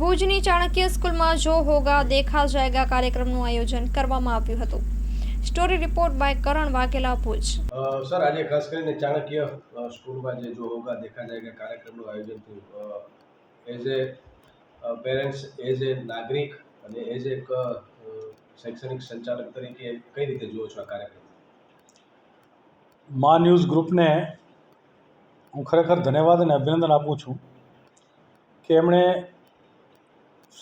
ભુજની ચાણક્ય સ્કૂલમાં જો હોગા દેખા જાયગા કાર્યક્રમનું આયોજન કરવામાં આવ્યું હતું. Story report by Karan Vaghela Bhuj. Sir આજે ખાસ કરીને ચાણક્ય સ્કૂલમાં જે જો હોગા દેખા જાયગા કાર્યક્રમનું આયોજન થયું. As a parents as a નાગરિક અને એઝ એક શૈક્ષણિક સંચાલક તરીકે કઈ રીતે જુઓ છો આ કાર્યક્રમ? મા ન્યૂઝ ગ્રુપને હું ખરેખર ધન્યવાદ અને અભિનંદન આપું છું કે એમણે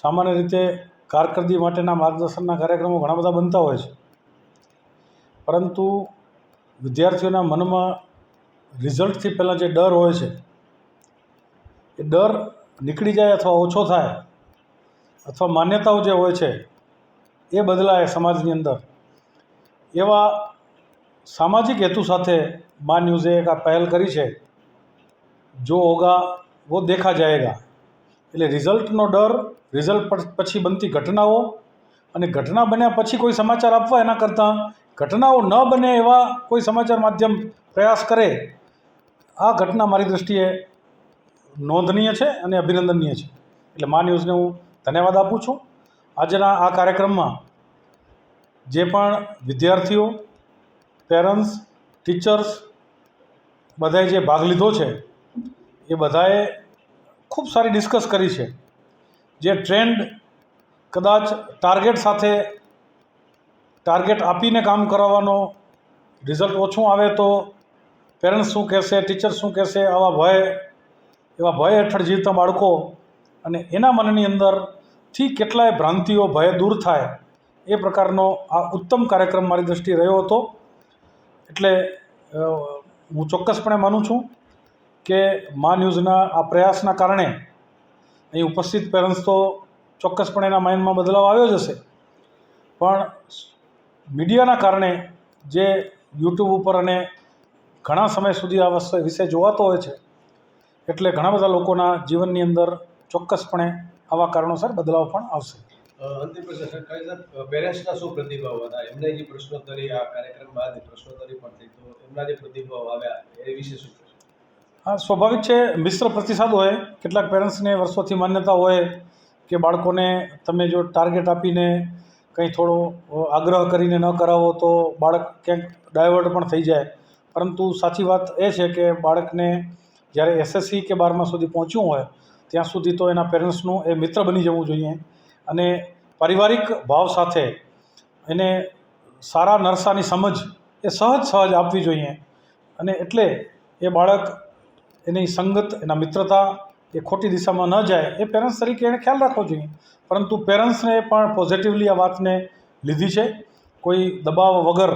સામાન્ય રીતે કારકિર્દી માટેના માર્ગદર્શનના કાર્યક્રમો ઘણા બધા બનતા હોય છે. પરંતુ વિદ્યાર્થીઓના મનમાં રિઝલ્ટથી પહેલાં જે ડર હોય છે, એ ડર નીકળી જાય અથવા ઓછો થાય અથવા માન્યતાઓ જે હોય છે, એ બદલાય સમાજની અંદર. એવા સામાજિક હેતુ સાથે મા ન્યૂઝે એક આ પહેલ કરી છે. જો હોગા વો દેખા જાયેગા. એટલે રિઝલ્ટનો ડર, રિઝલ્ટ પછી બનતી ઘટનાઓ અને ઘટના બન્યા પછી કોઈ સમાચાર આપવા એના કરતાં ઘટનાઓ ન બને એવા કોઈ સમાચાર માધ્યમ પ્રયાસ કરે, આ ઘટના મારી દૃષ્ટિએ નોંધનીય છે અને અભિનંદનીય છે. એટલે મા ન્યૂઝને હું ધન્યવાદ આપું છું. આજના આ કાર્યક્રમમાં જે પણ વિદ્યાર્થીઓ, પેરેન્ટ્સ, ટીચર્સ બધાએ જે ભાગ લીધો છે, એ બધાએ ખૂબ સારી ડિસ્કસ કરી છે. જે ટ્રેન્ડ કદાચ ટાર્ગેટ સાથે ટાર્ગેટ આપીને કામ કરાવવાનો રિઝલ્ટ ઓછું આવે તો પેરેન્ટ્સ શું કહેશે ટીચર શું કહેશે, આવા ભય, એવા ભય હેઠળ જીવતા બાળકો અને એના મનની અંદરથી કેટલાય ભ્રાંતિઓ, ભય દૂર થાય એ પ્રકારનો આ ઉત્તમ કાર્યક્રમ મારી દૃષ્ટિએ રહ્યો હતો. એટલે હું ચોક્કસપણે માનું છું. કે મા ન્યૂઝના આ પ્રયાસના કારણે અહીં ઉપસ્થિત પેરેન્ટ્સ તો ચોક્કસપણે એના માઇન્ડમાં બદલાવ આવ્યો જ હશે. પણ મીડિયાના કારણે જે યુટ્યુબ ઉપર અને ઘણા સમય સુધી આ વસ્તુ વિશે જોવાતો હોય છે, એટલે ઘણા બધા લોકોના જીવનની અંદર ચોક્કસપણે આવા કારણોસર બદલાવ પણ આવશે. અંતિમ શું પ્રતિભાવ હતા? એમને જે પ્રશ્નોત્તરી, આ કાર્યક્રમ બાદ પ્રશ્નોત્તરી પણ થઈ તો એમના જે પ્રતિભાવ આવ્યા, એ વિશે શું હા, સ્વાભાવિક છે, મિશ્ર પ્રતિસાદ હોય, કેટલાક પેરેન્ટ્સને વર્ષોથી માન્યતા હોય કે બાળકોને તમે જો ટાર્ગેટ આપીને કંઈ થોડો આગ્રહ કરીને ન કરાવો તો બાળક ક્યાંક ડાયવર્ટ પણ થઈ જાય. પરંતુ સાચી વાત એ છે કે બાળકને જ્યારે એસએસસી કે બારમા સુધી પહોંચ્યું હોય, ત્યાં સુધી તો એના પેરેન્ટ્સનું એ મિત્ર બની જવું જોઈએ. અને પારિવારિક ભાવ સાથે એને સારા નરસાની સમજ એ સહજ સહજ આપવી જોઈએ. અને એટલે એ બાળક એની સંગત, એના મિત્રતા એ ખોટી દિશામાં ન જાય, એ પેરેન્ટ્સ તરીકે એણે ખ્યાલ રાખવો જોઈએ. પરંતુ પેરેન્ટ્સને પણ પોઝિટિવલી આ વાતને લીધી છે. કોઈ દબાવ વગર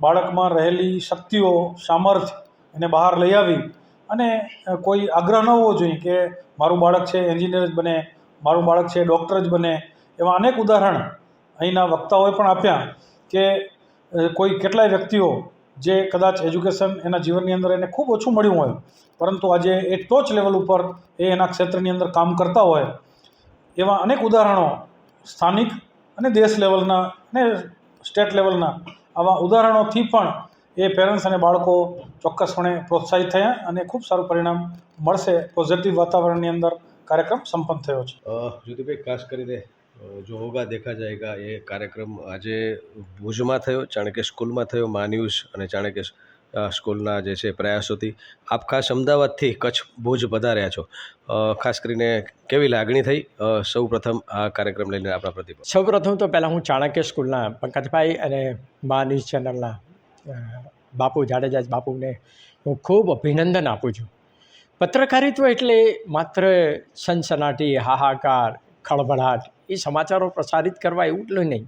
બાળકમાં રહેલી શક્તિઓ સામર્થ્ય એને બહાર લઈ આવી અને કોઈ આગ્રહ ન હોવો જોઈએ કે મારું બાળક છે એન્જિનિયર જ બને, મારું બાળક છે ડૉક્ટર જ બને, એવા અનેક ઉદાહરણ અહીંના વક્તાઓએ પણ આપ્યા કે કોઈ કેટલાય વ્યક્તિઓ જે કદાચ એજ્યુકેશન એના જીવનની અંદર એને ખૂબ ઓછું મળ્યું હોય, પરંતુ આજે એ ટોચ લેવલ ઉપર એ એના ક્ષેત્રની અંદર કામ કરતા હોય, એવા અનેક ઉદાહરણો સ્થાનિક અને દેશ લેવલના અને સ્ટેટ લેવલના આવા ઉદાહરણોથી પણ એ પેરેન્ટ્સ અને બાળકો ચોક્કસપણે પ્રોત્સાહિત થયા અને ખૂબ સારું પરિણામ મળશે. પોઝિટિવ વાતાવરણની અંદર કાર્યક્રમ સંપન્ન થયો છે. જ્યોતિભાઈ, ખાસ કરીને જો હોગા દેખા જાયગા, એ કાર્યક્રમ આજે ભુજમાં થયો, ચાણક્ય સ્કૂલમાં થયો, મા ન્યૂઝ અને ચાણક્ય સ્કૂલના જે છે પ્રયાસોથી. આપ ખાસ અમદાવાદથી કચ્છ ભુજ પધાર્યા છો. ખાસ કરીને કેવી લાગણી થઈ? સૌ પ્રથમ આ કાર્યક્રમ લઈને આપણા પ્રતિભાવ સૌપ્રથમ તો પહેલાં હું ચાણક્ય સ્કૂલના પંકજભાઈ અને મા ન્યૂઝ ચેનલના બાપુ જાડેજા બાપુને હું ખૂબ અભિનંદન આપું છું. પત્રકારિત્વ એટલે માત્ર સનસનાટી, હાહાકાર, ખળભળાટ એ સમાચારો પ્રસારિત કરવા એવું જ નહીં.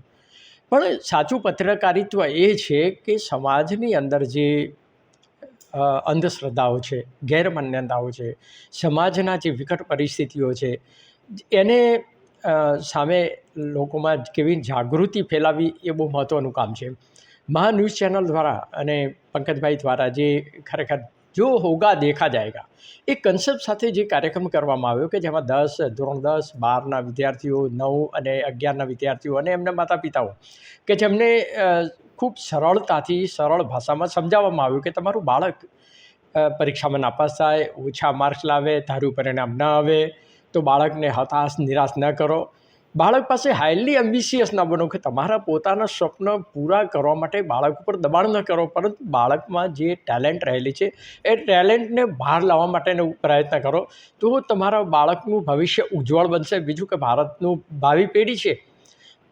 પણ સાચું પત્રકારિત્વ એ છે કે સમાજની અંદર જે અંધશ્રદ્ધાઓ છે, ગેરમાન્યતાઓ છે, સમાજના જે વિકટ પરિસ્થિતિઓ છે, એને સામે લોકોમાં કેવી જાગૃતિ ફેલાવી એ બહુ મહત્ત્વનું કામ છે. મહા ન્યૂઝ ચેનલ દ્વારા અને પંકજભાઈ દ્વારા જે ખરેખર જો હોગા દેખા જાયગા. એ કન્સેપ્ટ સાથે જે કાર્યક્રમ કરવામાં આવ્યો કે જેમાં દસ, ધોરણ દસ, બારના વિદ્યાર્થીઓ, નવ અને અગિયારના વિદ્યાર્થીઓ અને એમના માતા પિતાઓ કે જેમને ખૂબ સરળતાથી, સરળ ભાષામાં સમજાવવામાં આવ્યું કે તમારું બાળક પરીક્ષામાં નાપાસ થાય, ઓછા માર્ક્સ લાવે, ધાર્યું પરિણામ ન આવે, તો બાળકને હતાશ, નિરાશ ન કરો. બાળક પાસે હાઈલી એમ્બિશિયસ ના બનો કે તમારા પોતાના સ્વપ્ન પૂરા કરવા માટે બાળક ઉપર દબાણ ન કરો, પરંતુ બાળકમાં જે ટેલેન્ટ રહેલી છે, એ ટેલેન્ટને બહાર લાવવા માટેનો પ્રયત્ન કરો. તો તમારા બાળકનું ભવિષ્ય ઉજ્જવળ બનશે. બીજું કે ભારતનું ભાવિ પેઢી છે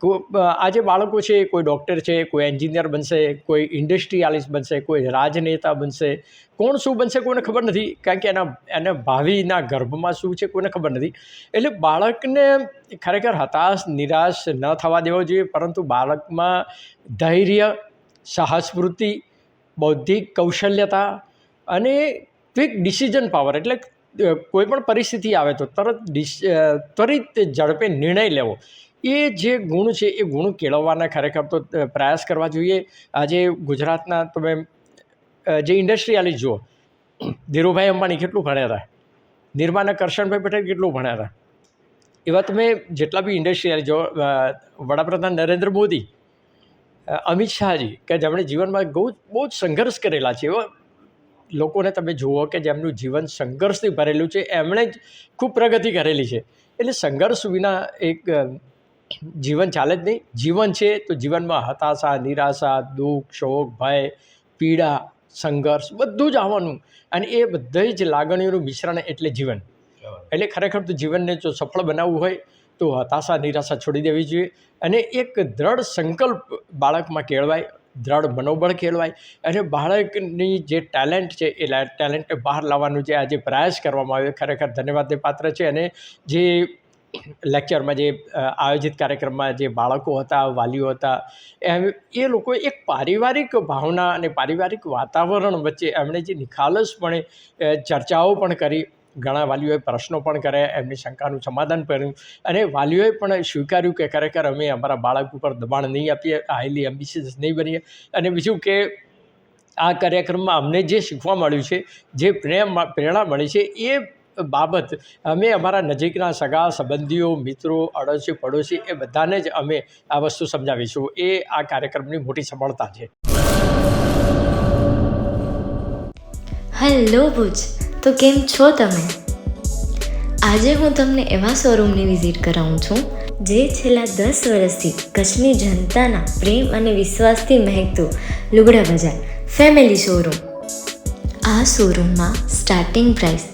આજે બાળકો છે કોઈ ડૉક્ટર છે, કોઈ એન્જિનિયર બનશે, કોઈ ઇન્ડસ્ટ્રીયાલિસ્ટ બનશે, કોઈ રાજનેતા બનશે, કોણ શું બનશે કોઈને ખબર નથી, કારણ કે એના એના ભાવિના ગર્ભમાં શું છે કોઈને ખબર નથી. એટલે બાળકને ખરેખર હતાશ, નિરાશ ન થવા દેવો જોઈએ, પરંતુ બાળકમાં ધૈર્ય, સાહસવૃત્તિ, બૌદ્ધિક કૌશલ્યતા અને ક્વિક ડિસિઝન પાવર એટલે કોઈપણ કોઈ પણ પરિસ્થિતિ આવે તો તરત ત્વરિત ઝડપે નિર્ણય લેવો. એ જે ગુણ છે, એ ગુણ કેળવવાના ખરેખર તો પ્રયાસ કરવા જોઈએ. આજે ગુજરાતના તમે જે ઇન્ડસ્ટ્રીયાલિસ્ટ જુઓ, ધીરુભાઈ અંબાણી કેટલું ભણ્યા હતા નિર્માના કરશનભાઈ પટેલ કેટલું ભણ્યા હતા એવા તમે જેટલા બી ઇન્ડસ્ટ્રીયાલિસ્ટ જો વડાપ્રધાન નરેન્દ્ર મોદી અમિત શાહજી, કે જેમણે જીવનમાં બહુ બહુ જ સંઘર્ષ કરેલા છે. એવા લોકોને તમે જુઓ કે જેમનું જીવન સંઘર્ષથી ભરેલું છે, એમણે જ ખૂબ પ્રગતિ કરેલી છે. એટલે સંઘર્ષ વિના એક જીવન ચાલે જ નહીં. જીવન છે તો જીવનમાં હતાશા નિરાશા દુઃખ શોક ભય પીડા સંઘર્ષ બધું જ આવવાનું. અને એ બધી જ લાગણીઓનું મિશ્રણ એટલે જીવન. એટલે ખરેખર તો જીવનને જો સફળ બનાવવું હોય તો હતાશા નિરાશા છોડી દેવી જોઈએ. અને એક દ્રઢ સંકલ્પ બાળકમાં કેળવાય દ્રઢ મનોબળ કેળવાય. અને બાળકની જે ટેલેન્ટ છે એ ટેલેન્ટને બહાર લાવવાનું જે આજે પ્રયાસ કરવામાં આવ્યો ખરેખર ધન્યવાદને પાત્ર છે. અને જે લેક્ચરમાં જે આયોજિત કાર્યક્રમમાં જે બાળકો હતા, વાલીઓ હતા, એમ, એ લોકોએ એક પારિવારિક ભાવના અને પારિવારિક વાતાવરણ વચ્ચે એમણે જે નિખાલસપણે ચર્ચાઓ પણ કરી. ઘણા વાલીઓએ પ્રશ્નો પણ કર્યા, એમની શંકાનું સમાધાન કર્યું અને વાલીઓએ પણ સ્વીકાર્યું કે ખરેખર અમે અમારા બાળક ઉપર દબાણ નહીં આપીએ હાઈલી એમ્બિશિયસ નહીં બનીએ અને બીજું કે આ કાર્યક્રમમાં અમને જે શીખવા મળ્યું છે, જે પ્રેરણા મળી છે, એ બાબત અમે અમારા નજીકના સગા, સંબંધીઓ, મિત્રો, અડોશી પડોશી એ બધાને જ અમે આ વસ્તુ સમજાવીશું. એ આ કાર્યક્રમની મોટી સફળતા છે. હેલો ભુજ, તો કેમ છો તમે? આજે હું તમને એવા શોરૂમની વિઝિટ કરાવું છું, જે છેલ્લા દસ વર્ષથી કચ્છની જનતાના પ્રેમ અને વિશ્વાસથી મહેકતું લુગડા બજાર, ફેમિલી શોરૂમ. આ શોરૂમમાં સ્ટાર્ટિંગ પ્રાઇસ